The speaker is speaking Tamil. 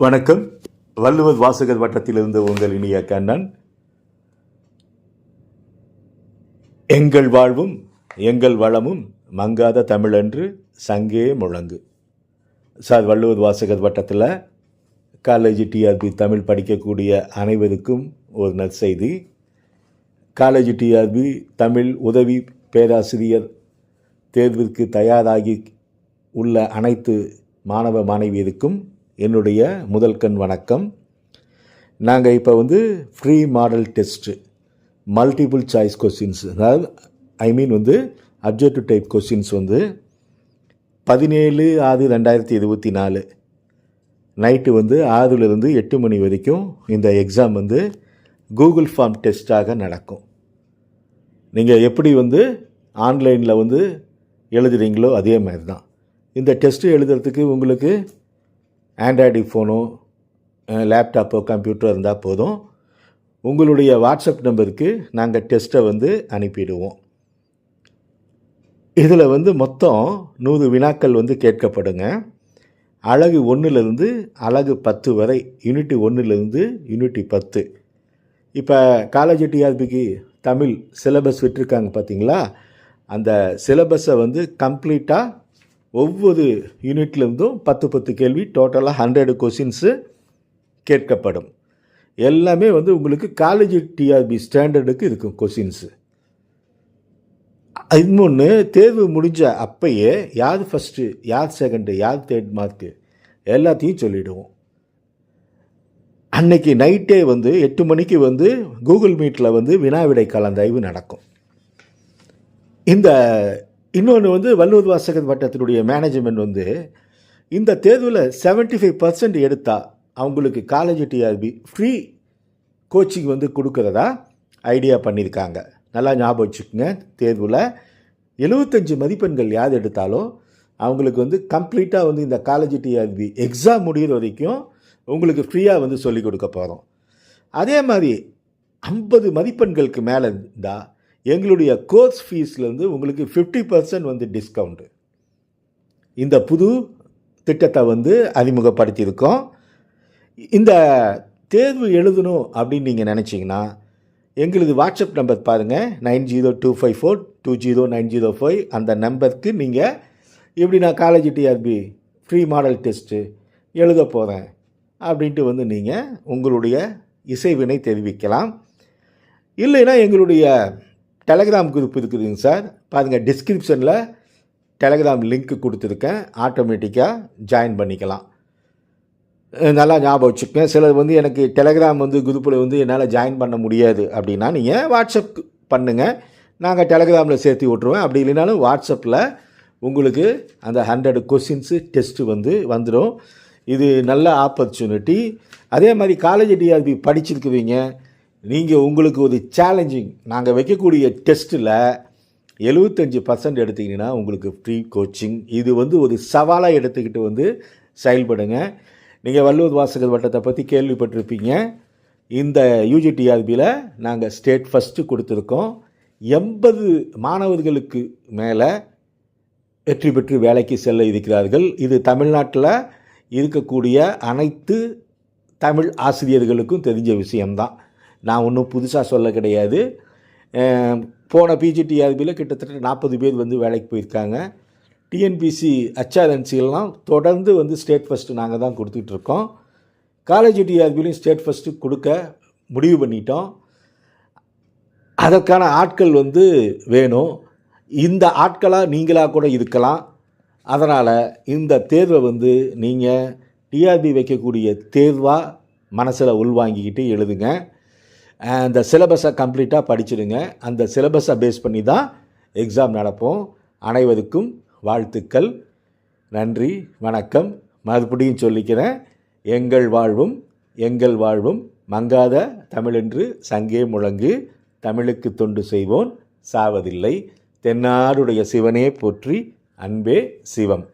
வணக்கம். வள்ளுவர் வாசகர் வட்டத்திலிருந்து உங்கள் இனிய கண்ணன். எங்கள் வாழ்வும் எங்கள் வளமும் மங்காத தமிழன்று சங்கே முழங்கு. சார் வள்ளுவர் வாசகர் வட்டத்தில் காலேஜ் டிஆர்பி தமிழ் படிக்கக்கூடிய அனைவருக்கும் ஒரு நற்செய்தி காலேஜ் டிஆர்பி தமிழ் உதவி பேராசிரியர் தேர்விற்கு தயாராகி உள்ள அனைத்து மாணவ மாணவியருக்கும் என்னுடைய முதல் கண் வணக்கம். நாங்கள் இப்போ வந்து free model test multiple choice questions அதாவது ஐ மீன் வந்து அப்ஜெக்டிவ் டைப் கொஸ்டின்ஸ் வந்து பதினேழு ஆறு ரெண்டாயிரத்தி இருபத்தி நாலு. நைட்டு வந்து ஆறுலேருந்து எட்டு மணி வரைக்கும் இந்த எக்ஸாம் வந்து கூகுள் ஃபார்ம் டெஸ்ட்டாக நடக்கும். நீங்கள் எப்படி வந்து ஆன்லைனில் வந்து எழுதுகிறீங்களோ அதே மாதிரி தான் இந்த டெஸ்ட்டு எழுதுறதுக்கு உங்களுக்கு ஆண்ட்ராய்டு ஃபோனோ லேப்டாப்போ கம்ப்யூட்டர் இருந்தால் போதும். உங்களுடைய வாட்ஸ்அப் நம்பருக்கு நாங்கள் டெஸ்ட்டை வந்து அனுப்பிடுவோம். இதில் வந்து மொத்தம் நூறு வினாக்கள் வந்து கேட்கப்படுங்க. அழகு ஒன்றுலேருந்து அழகு பத்து வரை யூனிட்டி ஒன்றுலேருந்து யூனிட்டி பத்து. இப்போ காலேஜ் டிஆர்பிக்கு தமிழ் சிலபஸ் விட்டுருக்காங்க பார்த்தீங்களா அந்த சிலபஸை வந்து கம்ப்ளீட்டாக ஒவ்வொரு யூனிட்லேருந்தும் பத்து பத்து கேள்வி டோட்டலாக ஹண்ட்ரடு கொஷின்ஸு கேட்கப்படும். எல்லாமே வந்து உங்களுக்கு காலேஜ் டிஆர்பி ஸ்டாண்டர்டுக்கு இருக்கும் கொஷின்ஸு இன்னொன்று தேர்வு முடிஞ்ச அப்பயே யார் ஃபஸ்ட்டு யார் செகண்டு யார் தேர்ட் மார்க்கு எல்லாத்தையும் சொல்லிவிடுவோம் அன்னைக்கு நைட்டே வந்து எட்டு மணிக்கு வந்து கூகுள் மீட்டில் வந்து வினாவிடை கலந்தாய்வு நடக்கும். இந்த இன்னொன்று வந்து வள்ளுவர் வாசகர் வட்டத்தினுடைய மேனேஜ்மெண்ட் வந்து இந்த தேர்வில் செவன்ட்டி ஃபைவ் பர்சன்ட் எடுத்தால் அவங்களுக்கு காலேஜ் டிஆர்பி ஃப்ரீ கோச்சிங் வந்து கொடுக்குறதா ஐடியா பண்ணியிருக்காங்க. நல்லா ஞாபகம் வச்சுக்கோங்க தேர்வில் எழுபத்தஞ்சு மதிப்பெண்கள் யார் எடுத்தாலும் அவங்களுக்கு வந்து கம்ப்ளீட்டாக வந்து இந்த காலேஜ் டிஆர்பி எக்ஸாம் முடிகிற வரைக்கும் உங்களுக்கு ஃப்ரீயாக வந்து சொல்லிக் கொடுக்க போகிறோம் அதே மாதிரி ஐம்பது மதிப்பெண்களுக்கு மேலே இருந்தால் எங்களுடைய கோர்ஸ் ஃபீஸ்லேருந்து உங்களுக்கு ஃபிஃப்டி பர்சன்ட் வந்து டிஸ்கவுண்ட்டு இந்த புது திட்டத்தை வந்து அறிமுகப்படுத்தியிருக்கோம். இந்த தேர்வு எழுதணும் அப்படின்னு நீங்கள் நினச்சிங்கன்னா எங்களது வாட்ஸ்அப் நம்பர் பாருங்கள் nine zero two five four two zero nine zero five அந்த நம்பருக்கு நீங்கள் இப்படி நான் college TRP free model test எழுத போகிறேன் அப்படின்ட்டு வந்து நீங்கள் உங்களுடைய இசைவினை தெரிவிக்கலாம். இல்லைன்னா எங்களுடைய டெலகிராம் குரூப் இருக்குதுங்க சார். பாருங்கள் டிஸ்கிரிப்ஷனில் டெலகிராம் லிங்க் கொடுத்துருக்கேன். ஆட்டோமேட்டிக்காக ஜாயின் பண்ணிக்கலாம். நல்லா ஞாபகம் வச்சுக்கேன் சிலர் வந்து எனக்கு டெலகிராம் வந்து குரூப்பில் வந்து என்னால் ஜாயின் பண்ண முடியாது அப்படின்னா நீங்கள் வாட்ஸ்அப் பண்ணுங்கள் நாங்கள் டெலகிராமில் சேர்த்து விட்ருவேன் அப்படி இல்லைனாலும் வாட்ஸ்அப்பில் உங்களுக்கு அந்த ஹண்ட்ரட் கொஸ்டின்ஸு டெஸ்ட்டு வந்து வந்துடும் இது நல்ல ஆப்பர்ச்சுனிட்டி அதே மாதிரி காலேஜ் டிஆர்பி படிச்சிருக்குவீங்க நீங்கள் உங்களுக்கு ஒரு சேலஞ்சிங் நாங்கள் வைக்கக்கூடிய டெஸ்ட்டில் எழுபத்தஞ்சி பர்சன்ட் எடுத்திங்கன்னா உங்களுக்கு ஃப்ரீ கோச்சிங் இது வந்து ஒரு சவாலாக எடுத்துக்கிட்டு வந்து செயல்படுங்க. நீங்கள் வள்ளுவர் வாசகர் வட்டத்தை பற்றி கேள்விப்பட்டிருப்பீங்க. இந்த யூஜிடிஆர்பியில் நாங்கள் ஸ்டேட் ஃபஸ்ட்டு கொடுத்துருக்கோம். எண்பது மாணவர்களுக்கு மேலே வெற்றி பெற்று வேலைக்கு செல்ல இருக்கிறார்கள். இது தமிழ்நாட்டில் இருக்கக்கூடிய அனைத்து தமிழ் ஆசிரியர்களுக்கும் தெரிஞ்ச விஷயம்தான். நான் ஒன்றும் புதுசாக சொல்ல கிடையாது. போன பிஜிடிஆர்பியில் கிட்டத்தட்ட நாற்பது பேர் வந்து வேலைக்கு போயிருக்காங்க. டிஎன்பிசி ஹச்ஆர்என்சிலாம் தொடர்ந்து வந்து ஸ்டேட் ஃபஸ்ட்டு நாங்கள் தான் கொடுத்துட்ருக்கோம் காலேஜ் டிஆர்பிலையும் ஸ்டேட் ஃபஸ்ட்டு கொடுக்க முடிவு பண்ணிட்டோம். அதற்கான ஆட்கள் வந்து வேணும். இந்த ஆட்களாக நீங்களாக கூட இருக்கலாம். அதனால் இந்த தேர்வை வந்து நீங்கள் டிஆர்பி வைக்கக்கூடிய தேர்வாக மனசில் உள்வாங்கிக்கிட்டு எழுதுங்க. அந்த சிலபஸை கம்ப்ளீட்டாக படிச்சிடுங்க. அந்த சிலபஸை பேஸ் பண்ணி தான் எக்ஸாம் நடப்போம். அனைவருக்கும் வாழ்த்துக்கள். நன்றி வணக்கம். மறுபடியும் சொல்லிக்கிறேன். எங்கள் வாழ்வும் எங்கள் வாழ்வும் மங்காத தமிழென்று சங்கே முழங்கு. தமிழுக்கு தொண்டு செய்வோன் சாவதில்லை. தென்னாடுடைய சிவனே போற்றி அன்பே சிவம்.